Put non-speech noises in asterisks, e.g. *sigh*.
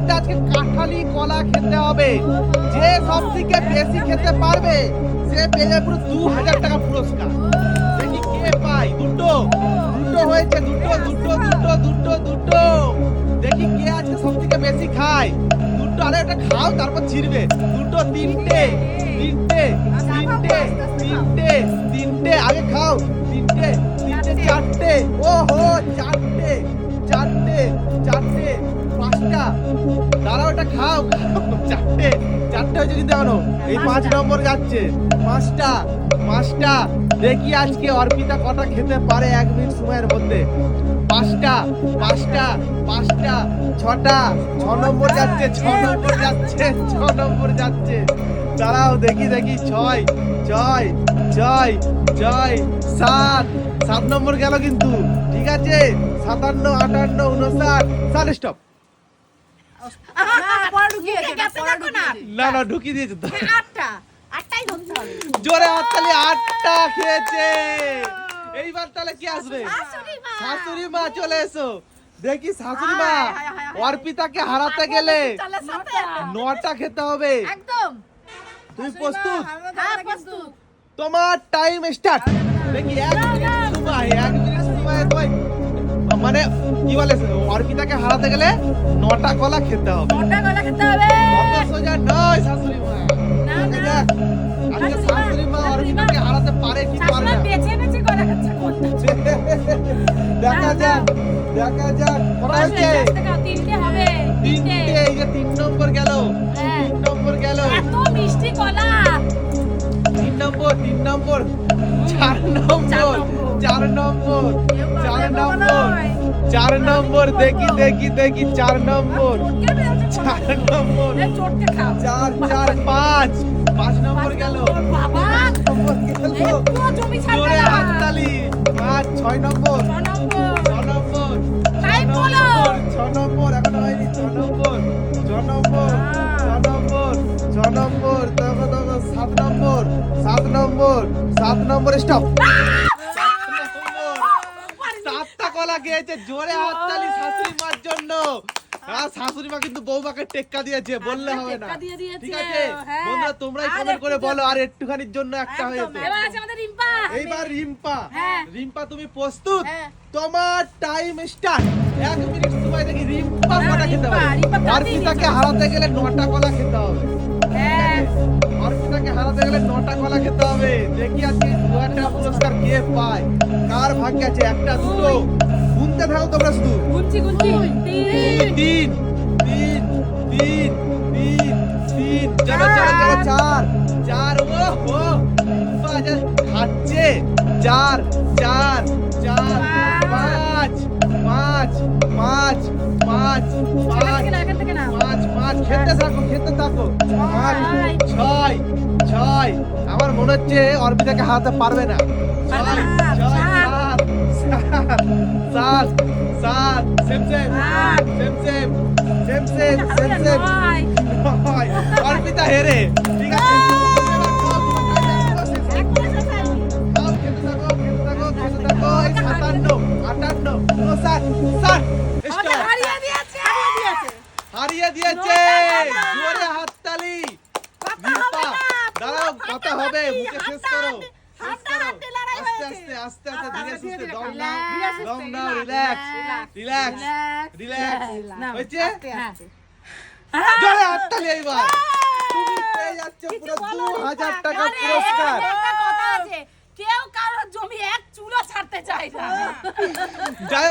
মধ্যে আজকে কাঁঠালি, কলা খেতে হবে। যে সব থেকে বেশি খেতে পারবে, সে পেয়ে পুরো দু হাজার টাকা পুরস্কার। দেখি কে পাই দুটো। দুটো হয়েছে, দুটো দুটো দুটো দুটো দুটো। দেখি কে আজকে সব থেকে বেশি খায়। দুটো, আরে ওটা খাও, তারপর ছিড়বে। দুটো, তিনটে তিনটে তিনটে তিনটে তিনটে, আগে খাও। তিনটে তিনটে, চারটে। ওহো, চারটে চারটে চারটে। পাঁচটা। দাঁড়াও ওটা খাও। চারটে চারটে হয়েছে কিন্তু এখনও। এই পাঁচ নম্বর যাচ্ছে। পাঁচটা পাঁচটা। দেখি আজকে অর্পিতা কটা খেতে পারে এক মিনিট সময়ের মধ্যে। পাঁচটা পাঁচটা পাঁচটা, ছটা, ছ নম্বর যাচ্ছে, ছ নম্বর যাচ্ছে, ছ নম্বর যাচ্ছে। দাঁড়াও, দেখি দেখি, ছয় ছয় ছয় ছয়, সাত। সাত নম্বর গেল কিন্তু। ঠিক আছে? সাতান্ন, আটান্ন উনষাট সাত স্টপ না, না, ঢুকিয়ে দিয়েছে তো। আটটা। আটটাই ধরতে হবে। জোরে হাততালি আটটা খেয়েছে। এইবার তাহলে কি আসবে? শাশুড়ি মা। চলে এসো। দেখি শাশুড়ি মা হায়, হায়, হায়, হায়। অর্পিতাকে হারাতে গেলে নটা। খেতে হবে। একদম। তুমি প্রস্তুত? হ্যাঁ প্রস্তুত। তোমার টাইম স্টার্ট দেখি এক মিনিট সময় এক কি বলে অর্পিতাকে হারাতে গেলে নটা কলা খেতে হবে। ওটা গলা খেতে হবে। অত সোজা নয় শাশুড়ি মা না, না। আজকে শাশুড়ি মা অর্পিতাকে হারাতে পারে কি পারে না। *laughs* খাচ্ছে দেখা যাক দেখা যাক কটা হয়েছে। তিনটে হবে তিনটে। এই যে তিন নম্বর গেল। হ্যাঁ। তিন নম্বর গেল। এত মিষ্টি কলা। তিন নম্বর তিন নম্বর চার নম্বর। চার নম্বর চার নম্বর চার নম্বর দেখি দেখি দেখি চার নম্বর চার নম্বর চার চার পাঁচ পাঁচ নম্বর গেল। হাততালি। পাঁচ ছয় নম্বর ছ নম্বর। ছ নম্বর। ছ নম্বর এখন হয়নি ছ নম্বর ছ নম্বর ছ নম্বর ছ সাত নম্বর সাত নম্বর সাত নম্বর স্টপ সাতটা জোরে হাততালি শাশুড়ি মার জন্য। আর শাশুড়ি মা কিন্তু বৌমাকে টেক্কা দিয়েছে বললে হবে না। ঠিক আছে? হ্যাঁ। বন্ধুরা তোমরাই কমেন্ট করে বলো আর একটুখানির জন্য একটা হয়েছে। এইবার রিম্পা। হ্যাঁ। রিম্পা তুমি প্রস্তুত? হ্যাঁ। তোমার টাইম স্টার্ট এক মিনিট সময় দেখি রিম্পা কটা খেতে হবে। অর্পিতাকে হারাতে গেলে নটা কলা খেতে হবে। অর্পিতাকে হারাতে গেলে নটা কলা খেতে হবে। দেখি আজকে পুরস্কার কে পায়? কার ভাগ্যে আছে? একটা দুটো। গুনতে থাকো তোমরা শুধু। গুনছি গুনছি। তিন তিন তিন তিন তিন। চলো চলো চলো চার। চার ও হো খাচ্ছে। চার চার চার পাঁচ পাঁচ পাঁচ পাঁচ পাঁচ। পাঁচ পাঁচ। খেতে থাকো খেতে থাকো। পাঁচ ছয়। ছয় ছয়। আমার মনে হচ্ছে অর্পিতাকে হারাতে পারবে না। ছয় ছয় সাত। সাত same same. Same same same same same same. Arpita হেরে ঠিক আছে সাতান্ন, আটান্ন, ষাট। হারিয়ে দিয়েছে। জোরে হাততালি দাঁড়াও কথা হবে মুখে শেষ করো আস্তে আস্তে আস্তে আস্তে ধীরে সুস্থে দম নাও দম নাও রিল্যাক্স রিল্যাক্স রিল্যাক্স হয়েছে। জোরে হাততালি এইবার। তুমি পেয়ে যাচ্ছ পুরো বলো, দু হাজার রিম্পা। টাকা পুরস্কার। কেউ কারোর জমি এক চুলো ছাড়তে চায় না। যাই